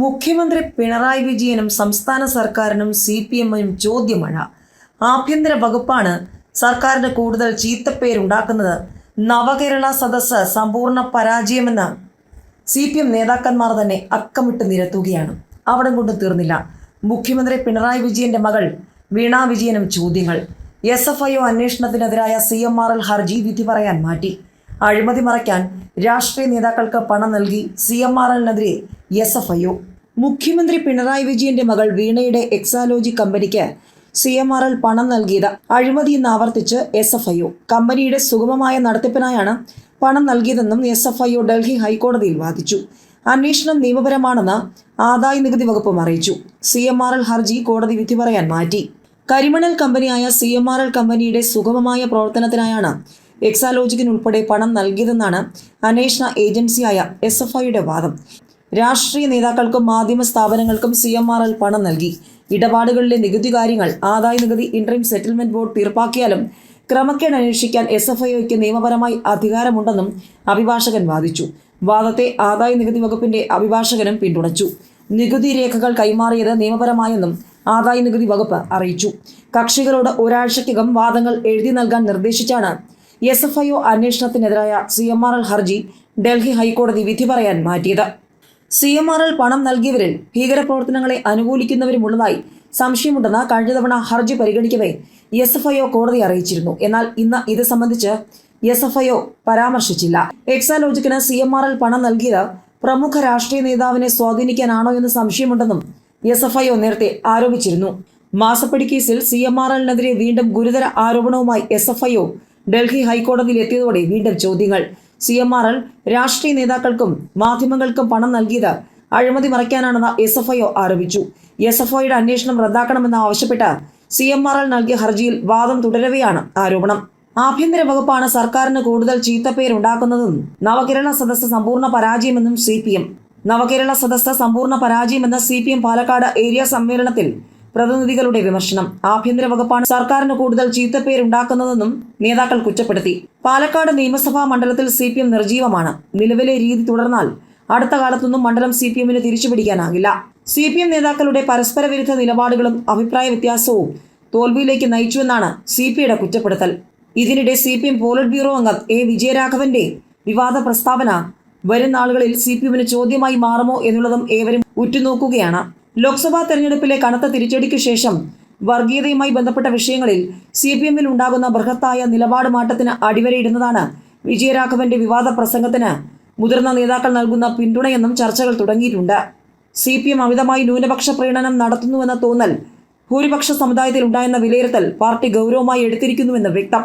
മുഖ്യമന്ത്രി പിണറായി വിജയനും സംസ്ഥാന സർക്കാരിനും സി പി എമ്മിനും ചോദ്യമഴ. ആഭ്യന്തര വകുപ്പാണ് സർക്കാരിന് കൂടുതൽ ചീത്തപ്പേരുണ്ടാക്കുന്നത്. നവകേരള സദസ്സ് സമ്പൂർണ പരാജയമെന്ന് സി പി എം നേതാക്കന്മാർ തന്നെ അക്കമിട്ട് നിരത്തുകയാണ്. അവിടം കൊണ്ട് തീർന്നില്ല. മുഖ്യമന്ത്രി പിണറായി വിജയന്റെ മകൾ വീണ വിജയനും ചോദ്യങ്ങൾ. എസ് എഫ് ഐ ഒ അന്വേഷണത്തിനെതിരായ സി എം ആർ എൽ ഹർജി വിധി പറയാൻ മാറ്റി. അഴിമതി മറയ്ക്കാൻ രാഷ്ട്രീയ നേതാക്കൾക്ക് പണം നൽകി സി എം ആർ എല്ലിനെതിരെ എസ് എഫ് ഐ ഒ മുഖ്യമന്ത്രി പിണറായി വിജയന്റെ മകൾ വീണയുടെ എക്സാലോജി കമ്പനിക്ക് സി എം ആർ എൽ പണം നൽകിയത്. അഴിമതി എന്ന് ആവർത്തിച്ച് എസ് എഫ് ഐ ഒ കമ്പനിയുടെ സുഗമമായ നടത്തിപ്പിനായാണ് പണം നൽകിയതെന്നും S F I O Delhi ഹൈക്കോടതിയിൽ വാദിച്ചു. അന്വേഷണം നിയമപരമാണെന്ന് ആദായ നികുതി വകുപ്പും അറിയിച്ചു. സി എം ആർ എൽ ഹർജി കോടതി വിധി പറയാൻ മാറ്റി. കരിമണൽ കമ്പനിയായ സി എം ആർ എൽ കമ്പനിയുടെ സുഗമമായ പ്രവർത്തനത്തിനായാണ് എക്സാലോജിക്കിനുൾപ്പെടെ പണം നൽകിയതെന്നാണ് അന്വേഷണ ഏജൻസിയായ എസ് എഫ് ഐയുടെ വാദം. രാഷ്ട്രീയ നേതാക്കൾക്കും മാധ്യമ സ്ഥാപനങ്ങൾക്കും സി എം ആർ എൽ പണം നൽകി. ഇടപാടുകളിലെ നികുതി കാര്യങ്ങൾ ആദായ നികുതി ഇൻട്രീം സെറ്റിൽമെന്റ് ബോർഡ് തീർപ്പാക്കിയാലും ക്രമക്കേട് അന്വേഷിക്കാൻ എസ് എഫ് ഐക്ക് നിയമപരമായി അധികാരമുണ്ടെന്നും അഭിഭാഷകൻ വാദിച്ചു. വാദത്തെ ആദായ നികുതി വകുപ്പിന്റെ അഭിഭാഷകനും പിന്തുണച്ചു. നികുതി രേഖകൾ കൈമാറിയത് നിയമപരമായെന്നും ആദായ നികുതി വകുപ്പ് അറിയിച്ചു. കക്ഷികളോട് ഒരാഴ്ചയ്ക്കകം വാദങ്ങൾ എഴുതി നൽകാൻ നിർദ്ദേശിച്ചാണ് എസ് എഫ് ഐ ഒ അന്വേഷണത്തിനെതിരായ സി എം ആർ എൽ ഹർജി ഡൽഹി ഹൈക്കോടതി വിധി പറയാൻ മാറ്റിയത്. സി എം ആർ എൽ പണം നൽകിയവരിൽ ഭീകരപ്രവർത്തനങ്ങളെ അനുകൂലിക്കുന്നവരുമുള്ളതായി സംശയമുണ്ടെന്ന് കഴിഞ്ഞ തവണ ഹർജി പരിഗണിക്കവേ എസ് എഫ് ഐ കോടതി അറിയിച്ചിരുന്നു. എന്നാൽ ഇന്ന് ഇത് സംബന്ധിച്ച് എസ് എഫ് ഐ പരാമർശിച്ചില്ല. എക്സാലോജിക്കിന് സി എം ആർ എൽ പണം നൽകിയത് പ്രമുഖ രാഷ്ട്രീയ നേതാവിനെ സ്വാധീനിക്കാനാണോ എന്ന് സംശയമുണ്ടെന്നും എസ് എഫ് ഐ നേരത്തെ ആരോപിച്ചിരുന്നു. മാസപ്പടി കേസിൽ സി എം ആർ എല്ലിനെതിരെ വീണ്ടും ഗുരുതര ആരോപണവുമായി എസ് എഫ് ഐ ഡൽഹി ഹൈക്കോടതിയിൽ എത്തിയതോടെ വീണ്ടും ചോദ്യങ്ങൾ. സി എം ആർ എൽ രാഷ്ട്രീയ നേതാക്കൾക്കും മാധ്യമങ്ങൾക്കും പണം നൽകിയത് അഴിമതി മറയ്ക്കാനാണെന്ന് എസ് എഫ് ഐ ആരോപിച്ചു. എസ് എഫ് ഐയുടെ അന്വേഷണം റദ്ദാക്കണമെന്ന് ആവശ്യപ്പെട്ട് സി എം ആർ എൽ നൽകിയ ഹർജിയിൽ വാദം തുടരവെയാണ് ആരോപണം. ആഭ്യന്തര വകുപ്പാണ് സർക്കാരിന് കൂടുതൽ ചീത്തപ്പേരുണ്ടാക്കുന്നതെന്നും നവകേരള സദസ്സ് സമ്പൂർണ പരാജയമെന്നും C P M. Navakerala Sadas സമ്പൂർണ പരാജയമെന്ന് C P M Palakkad area സമ്മേളനത്തിൽ പ്രതിനിധികളുടെ വിമർശനം. ആഭ്യന്തര വകുപ്പാണ് സർക്കാരിന് കൂടുതൽ ചീത്തപ്പേരുണ്ടാക്കുന്നതെന്നും നേതാക്കൾ കുറ്റപ്പെടുത്തി. പാലക്കാട് നിയമസഭാ മണ്ഡലത്തിൽ സി പി എം നിർജീവമാണ് നിലവിലെ രീതി തുടർന്നാൽ അടുത്ത കാലത്തൊന്നും മണ്ഡലം സി പി എമ്മിന് തിരിച്ചുപിടിക്കാനാകില്ല. സി പി എം നേതാക്കളുടെ പരസ്പര വിരുദ്ധ നിലപാടുകളും അഭിപ്രായ വ്യത്യാസവും തോൽവിയിലേക്ക് നയിച്ചുവെന്നാണ് സി പി ഐയുടെ കുറ്റപ്പെടുത്തൽ. ഇതിനിടെ C P M polit bureau അംഗം എ വിജയരാഘവന്റെ വിവാദ പ്രസ്താവന വരും നാളുകളിൽ സി പി എമ്മിന് ചോദ്യമായി മാറുമോ എന്നുള്ളതും ഏവരും ഉറ്റുനോക്കുകയാണ്. ലോക്സഭാ തെരഞ്ഞെടുപ്പിലെ കനത്ത തിരിച്ചടിക്ക് ശേഷം വർഗീയതയുമായി ബന്ധപ്പെട്ട വിഷയങ്ങളിൽ സി പി എമ്മിൽ ഉണ്ടാകുന്ന ബൃഹത്തായ നിലപാട് മാറ്റത്തിന് അടിവരയിടുന്നതാണ് വിജയരാഘവന്റെ വിവാദ പ്രസംഗത്തിന് മുതിർന്ന നേതാക്കൾ നൽകുന്ന പിന്തുണയെന്നും ചർച്ചകൾ തുടങ്ങിയിട്ടുണ്ട്. സി പി എം അമിതമായി ന്യൂനപക്ഷ പ്രീണനം നടത്തുന്നുവെന്ന തോന്നൽ ഭൂരിപക്ഷ സമുദായത്തിൽ ഉണ്ടായെന്ന വിലയിരുത്തൽ പാർട്ടി ഗൗരവമായി എടുത്തിരിക്കുന്നുവെന്ന് വ്യക്തം.